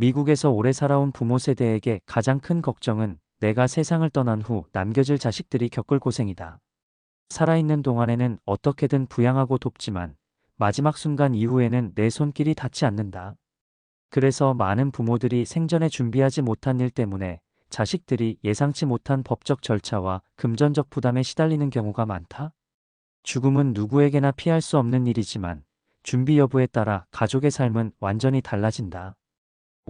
미국에서 오래 살아온 부모 세대에게 가장 큰 걱정은 내가 세상을 떠난 후 남겨질 자식들이 겪을 고생이다. 살아있는 동안에는 어떻게든 부양하고 돕지만 마지막 순간 이후에는 내 손길이 닿지 않는다. 그래서 많은 부모들이 생전에 준비하지 못한 일 때문에 자식들이 예상치 못한 법적 절차와 금전적 부담에 시달리는 경우가 많다. 죽음은 누구에게나 피할 수 없는 일이지만 준비 여부에 따라 가족의 삶은 완전히 달라진다.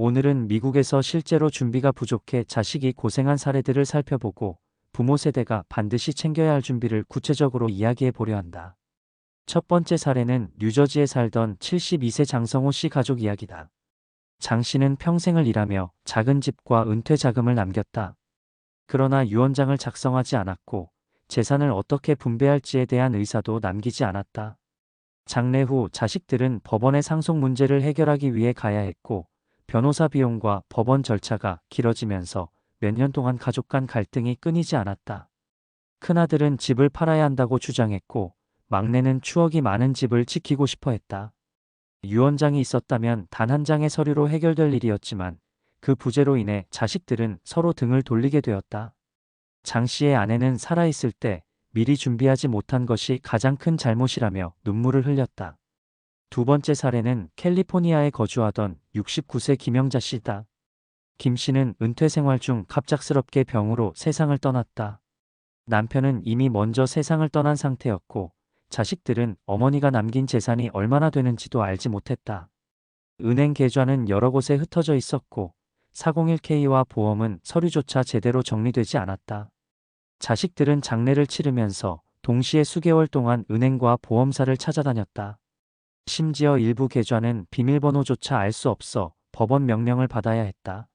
오늘은 미국에서 실제로 준비가 부족해 자식이 고생한 사례들을 살펴보고 부모 세대가 반드시 챙겨야 할 준비를 구체적으로 이야기해 보려 한다. 첫 번째 사례는 뉴저지에 살던 72세 장성호 씨 가족 이야기다. 장 씨는 평생을 일하며 작은 집과 은퇴 자금을 남겼다. 그러나 유언장을 작성하지 않았고 재산을 어떻게 분배할지에 대한 의사도 남기지 않았다. 장래 후 자식들은 법원의 상속 문제를 해결하기 위해 가야 했고 변호사 비용과 법원 절차가 길어지면서 몇 년 동안 가족 간 갈등이 끊이지 않았다. 큰아들은 집을 팔아야 한다고 주장했고 막내는 추억이 많은 집을 지키고 싶어 했다. 유언장이 있었다면 단 한 장의 서류로 해결될 일이었지만 그 부재로 인해 자식들은 서로 등을 돌리게 되었다. 장 씨의 아내는 살아있을 때 미리 준비하지 못한 것이 가장 큰 잘못이라며 눈물을 흘렸다. 두 번째 사례는 캘리포니아에 거주하던 69세 김영자 씨다. 김 씨는 은퇴 생활 중 갑작스럽게 병으로 세상을 떠났다. 남편은 이미 먼저 세상을 떠난 상태였고 자식들은 어머니가 남긴 재산이 얼마나 되는지도 알지 못했다. 은행 계좌는 여러 곳에 흩어져 있었고 401k와 보험은 서류조차 제대로 정리되지 않았다. 자식들은 장례를 치르면서 동시에 수개월 동안 은행과 보험사를 찾아다녔다. 심지어 일부 계좌는 비밀번호조차 알 수 없어 법원 명령을 받아야 했다.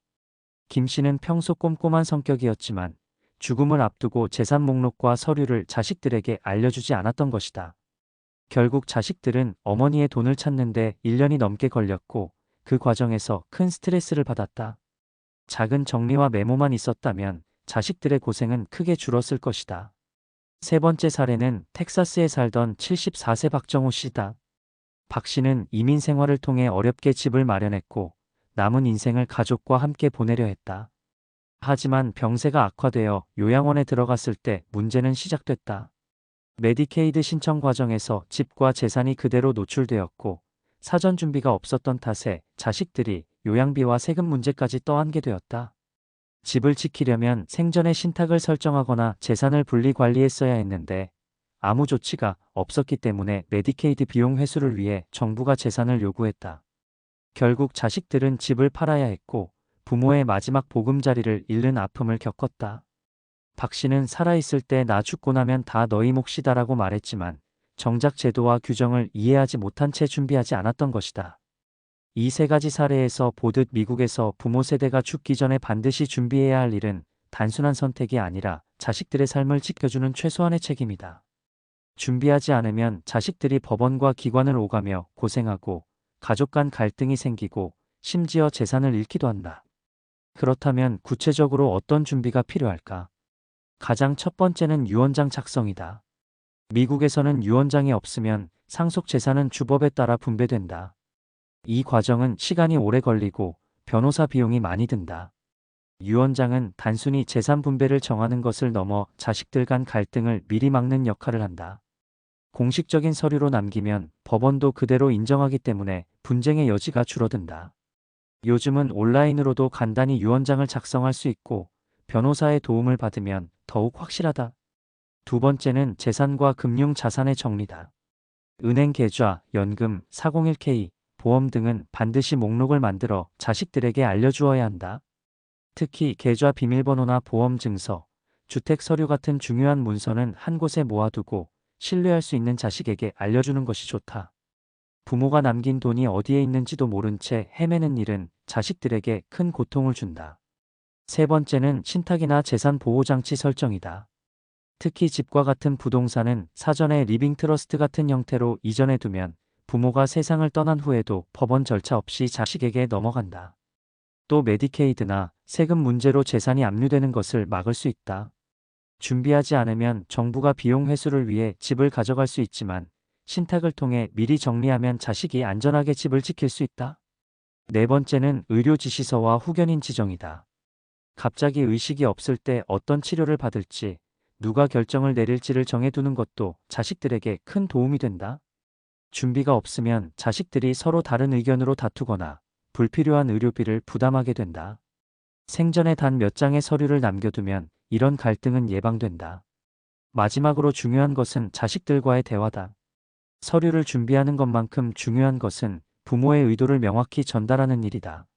김 씨는 평소 꼼꼼한 성격이었지만 죽음을 앞두고 재산 목록과 서류를 자식들에게 알려주지 않았던 것이다. 결국 자식들은 어머니의 돈을 찾는데 1년이 넘게 걸렸고 그 과정에서 큰 스트레스를 받았다. 작은 정리와 메모만 있었다면 자식들의 고생은 크게 줄었을 것이다. 세 번째 사례는 텍사스에 살던 74세 박정호 씨다. 박 씨는 이민 생활을 통해 어렵게 집을 마련했고 남은 인생을 가족과 함께 보내려 했다. 하지만 병세가 악화되어 요양원에 들어갔을 때 문제는 시작됐다. 메디케이드 신청 과정에서 집과 재산이 그대로 노출되었고 사전 준비가 없었던 탓에 자식들이 요양비와 세금 문제까지 떠안게 되었다. 집을 지키려면 생전에 신탁을 설정하거나 재산을 분리 관리했어야 했는데 아무 조치가 없었기 때문에 메디케이드 비용 회수를 위해 정부가 재산을 요구했다. 결국 자식들은 집을 팔아야 했고 부모의 마지막 보금자리를 잃는 아픔을 겪었다. 박 씨는 살아있을 때 나 죽고 나면 다 너희 몫이다라고 말했지만 정작 제도와 규정을 이해하지 못한 채 준비하지 않았던 것이다. 이 세 가지 사례에서 보듯 미국에서 부모 세대가 죽기 전에 반드시 준비해야 할 일은 단순한 선택이 아니라 자식들의 삶을 지켜주는 최소한의 책임이다. 준비하지 않으면 자식들이 법원과 기관을 오가며 고생하고 가족 간 갈등이 생기고 심지어 재산을 잃기도 한다. 그렇다면 구체적으로 어떤 준비가 필요할까? 가장 첫 번째는 유언장 작성이다. 미국에서는 유언장이 없으면 상속 재산은 주법에 따라 분배된다. 이 과정은 시간이 오래 걸리고 변호사 비용이 많이 든다. 유언장은 단순히 재산 분배를 정하는 것을 넘어 자식들 간 갈등을 미리 막는 역할을 한다. 공식적인 서류로 남기면 법원도 그대로 인정하기 때문에 분쟁의 여지가 줄어든다. 요즘은 온라인으로도 간단히 유언장을 작성할 수 있고 변호사의 도움을 받으면 더욱 확실하다. 두 번째는 재산과 금융 자산의 정리다. 은행 계좌, 연금, 401k, 보험 등은 반드시 목록을 만들어 자식들에게 알려주어야 한다. 특히 계좌 비밀번호나 보험 증서, 주택 서류 같은 중요한 문서는 한 곳에 모아두고 신뢰할 수 있는 자식에게 알려주는 것이 좋다. 부모가 남긴 돈이 어디에 있는지도 모른 채 헤매는 일은 자식들에게 큰 고통을 준다. 세 번째는 신탁이나 재산 보호 장치 설정이다. 특히 집과 같은 부동산은 사전에 리빙 트러스트 같은 형태로 이전해 두면 부모가 세상을 떠난 후에도 법원 절차 없이 자식에게 넘어간다. 또 메디케이드나 세금 문제로 재산이 압류되는 것을 막을 수 있다. 준비하지 않으면 정부가 비용 회수를 위해 집을 가져갈 수 있지만 신탁을 통해 미리 정리하면 자식이 안전하게 집을 지킬 수 있다. 네 번째는 의료 지시서와 후견인 지정이다. 갑자기 의식이 없을 때 어떤 치료를 받을지, 누가 결정을 내릴지를 정해두는 것도 자식들에게 큰 도움이 된다. 준비가 없으면 자식들이 서로 다른 의견으로 다투거나 불필요한 의료비를 부담하게 된다. 생전에 단 몇 장의 서류를 남겨두면 이런 갈등은 예방된다. 마지막으로 중요한 것은 자식들과의 대화다. 서류를 준비하는 것만큼 중요한 것은 부모의 의도를 명확히 전달하는 일이다.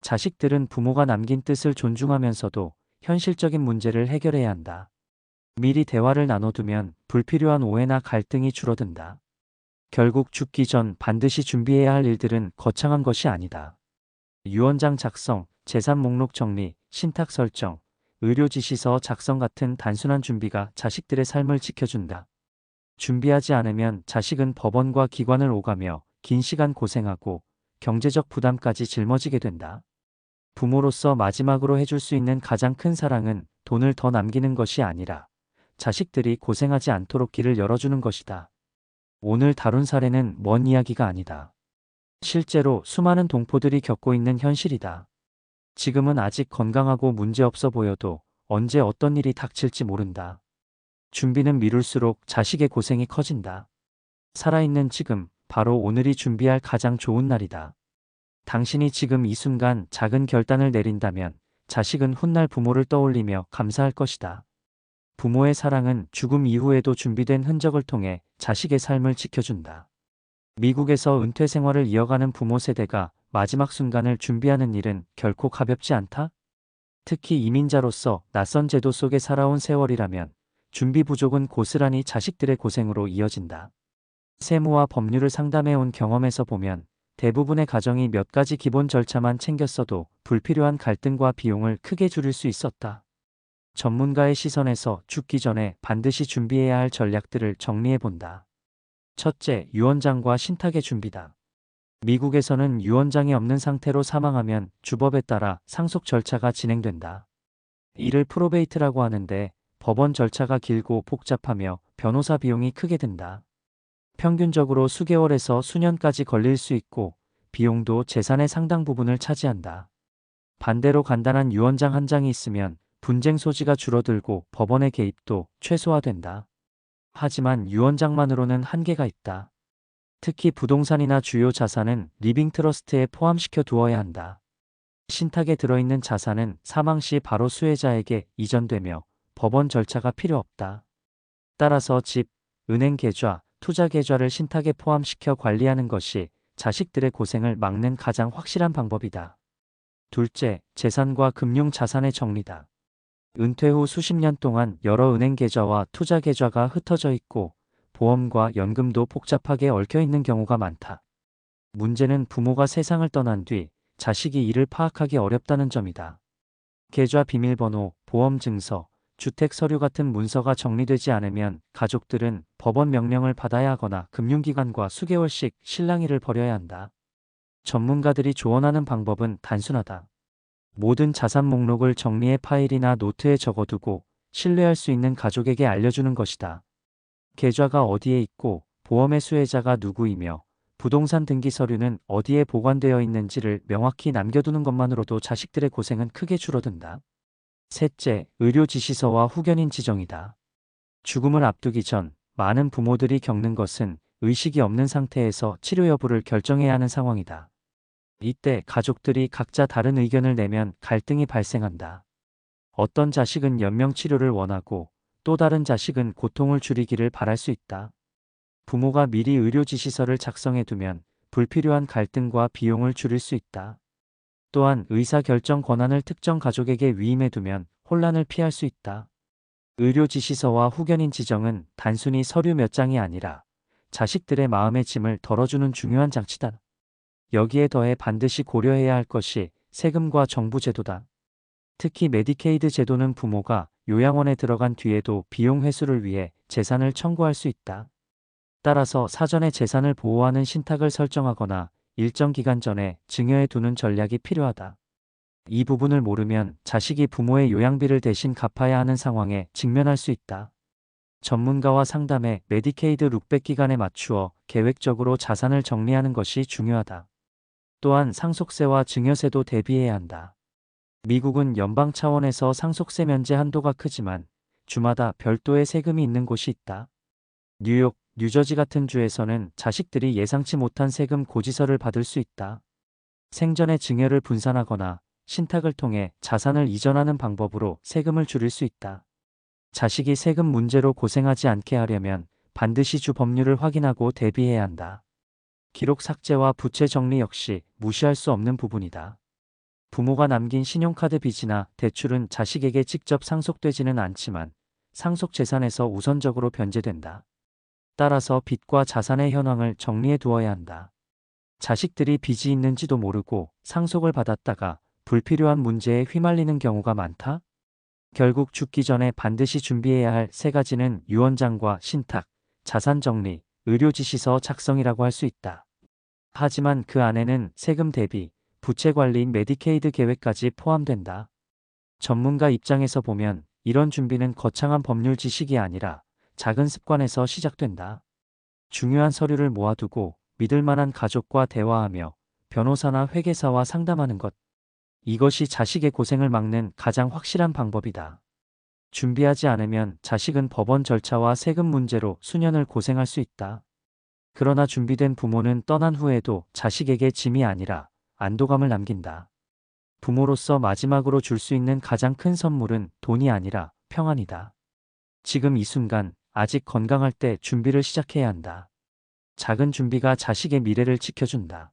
자식들은 부모가 남긴 뜻을 존중하면서도 현실적인 문제를 해결해야 한다. 미리 대화를 나눠두면 불필요한 오해나 갈등이 줄어든다. 결국 죽기 전 반드시 준비해야 할 일들은 거창한 것이 아니다. 유언장 작성, 재산 목록 정리, 신탁 설정, 의료 지시서 작성 같은 단순한 준비가 자식들의 삶을 지켜준다. 준비하지 않으면 자식은 법원과 기관을 오가며 긴 시간 고생하고 경제적 부담까지 짊어지게 된다. 부모로서 마지막으로 해줄 수 있는 가장 큰 사랑은 돈을 더 남기는 것이 아니라 자식들이 고생하지 않도록 길을 열어주는 것이다. 오늘 다룬 사례는 먼 이야기가 아니다. 실제로 수많은 동포들이 겪고 있는 현실이다. 지금은 아직 건강하고 문제없어 보여도 언제 어떤 일이 닥칠지 모른다. 준비는 미룰수록 자식의 고생이 커진다. 살아있는 지금, 바로 오늘이 준비할 가장 좋은 날이다. 당신이 지금 이 순간 작은 결단을 내린다면 자식은 훗날 부모를 떠올리며 감사할 것이다. 부모의 사랑은 죽음 이후에도 준비된 흔적을 통해 자식의 삶을 지켜준다. 미국에서 은퇴 생활을 이어가는 부모 세대가 마지막 순간을 준비하는 일은 결코 가볍지 않다? 특히 이민자로서 낯선 제도 속에 살아온 세월이라면 준비 부족은 고스란히 자식들의 고생으로 이어진다. 세무와 법률을 상담해온 경험에서 보면 대부분의 가정이 몇 가지 기본 절차만 챙겼어도 불필요한 갈등과 비용을 크게 줄일 수 있었다. 전문가의 시선에서 죽기 전에 반드시 준비해야 할 전략들을 정리해 본다. 첫째, 유언장과 신탁의 준비다. 미국에서는 유언장이 없는 상태로 사망하면 주법에 따라 상속 절차가 진행된다. 이를 프로베이트라고 하는데 법원 절차가 길고 복잡하며 변호사 비용이 크게 든다. 평균적으로 수개월에서 수년까지 걸릴 수 있고 비용도 재산의 상당 부분을 차지한다. 반대로 간단한 유언장 한 장이 있으면 분쟁 소지가 줄어들고 법원의 개입도 최소화된다. 하지만 유언장만으로는 한계가 있다. 특히 부동산이나 주요 자산은 리빙 트러스트에 포함시켜 두어야 한다. 신탁에 들어있는 자산은 사망 시 바로 수혜자에게 이전되며 법원 절차가 필요 없다. 따라서 집, 은행 계좌, 투자 계좌를 신탁에 포함시켜 관리하는 것이 자식들의 고생을 막는 가장 확실한 방법이다. 둘째, 재산과 금융 자산의 정리다. 은퇴 후 수십 년 동안 여러 은행 계좌와 투자 계좌가 흩어져 있고 보험과 연금도 복잡하게 얽혀 있는 경우가 많다. 문제는 부모가 세상을 떠난 뒤 자식이 이를 파악하기 어렵다는 점이다. 계좌 비밀번호, 보험 증서, 주택 서류 같은 문서가 정리되지 않으면 가족들은 법원 명령을 받아야 하거나 금융기관과 수개월씩 실랑이를 벌여야 한다. 전문가들이 조언하는 방법은 단순하다. 모든 자산 목록을 정리해 파일이나 노트에 적어두고 신뢰할 수 있는 가족에게 알려주는 것이다. 계좌가 어디에 있고 보험의 수혜자가 누구이며 부동산 등기 서류는 어디에 보관되어 있는지를 명확히 남겨두는 것만으로도 자식들의 고생은 크게 줄어든다. 셋째, 의료 지시서와 후견인 지정이다. 죽음을 앞두기 전 많은 부모들이 겪는 것은 의식이 없는 상태에서 치료 여부를 결정해야 하는 상황이다. 이때 가족들이 각자 다른 의견을 내면 갈등이 발생한다. 어떤 자식은 연명 치료를 원하고 또 다른 자식은 고통을 줄이기를 바랄 수 있다. 부모가 미리 의료 지시서를 작성해 두면 불필요한 갈등과 비용을 줄일 수 있다. 또한 의사 결정 권한을 특정 가족에게 위임해 두면 혼란을 피할 수 있다. 의료 지시서와 후견인 지정은 단순히 서류 몇 장이 아니라 자식들의 마음의 짐을 덜어주는 중요한 장치다. 여기에 더해 반드시 고려해야 할 것이 세금과 정부 제도다. 특히 메디케이드 제도는 부모가 요양원에 들어간 뒤에도 비용 회수를 위해 재산을 청구할 수 있다. 따라서 사전에 재산을 보호하는 신탁을 설정하거나 일정 기간 전에 증여해 두는 전략이 필요하다. 이 부분을 모르면 자식이 부모의 요양비를 대신 갚아야 하는 상황에 직면할 수 있다. 전문가와 상담해 메디케이드 룩백 기간에 맞추어 계획적으로 자산을 정리하는 것이 중요하다. 또한 상속세와 증여세도 대비해야 한다. 미국은 연방 차원에서 상속세 면제 한도가 크지만 주마다 별도의 세금이 있는 곳이 있다. 뉴욕, 뉴저지 같은 주에서는 자식들이 예상치 못한 세금 고지서를 받을 수 있다. 생전의 증여를 분산하거나 신탁을 통해 자산을 이전하는 방법으로 세금을 줄일 수 있다. 자식이 세금 문제로 고생하지 않게 하려면 반드시 주 법률을 확인하고 대비해야 한다. 기록 삭제와 부채 정리 역시 무시할 수 없는 부분이다. 부모가 남긴 신용카드 빚이나 대출은 자식에게 직접 상속되지는 않지만 상속 재산에서 우선적으로 변제된다. 따라서 빚과 자산의 현황을 정리해 두어야 한다. 자식들이 빚이 있는지도 모르고 상속을 받았다가 불필요한 문제에 휘말리는 경우가 많다. 결국 죽기 전에 반드시 준비해야 할 세 가지는 유언장과 신탁, 자산 정리, 의료지시서 작성이라고 할 수 있다. 하지만 그 안에는 세금 대비, 부채 관리, 메디케이드 계획까지 포함된다. 전문가 입장에서 보면 이런 준비는 거창한 법률 지식이 아니라 작은 습관에서 시작된다. 중요한 서류를 모아두고 믿을 만한 가족과 대화하며 변호사나 회계사와 상담하는 것. 이것이 자식의 고생을 막는 가장 확실한 방법이다. 준비하지 않으면 자식은 법원 절차와 세금 문제로 수년을 고생할 수 있다. 그러나 준비된 부모는 떠난 후에도 자식에게 짐이 아니라 안도감을 남긴다. 부모로서 마지막으로 줄 수 있는 가장 큰 선물은 돈이 아니라 평안이다. 지금 이 순간 아직 건강할 때 준비를 시작해야 한다. 작은 준비가 자식의 미래를 지켜준다.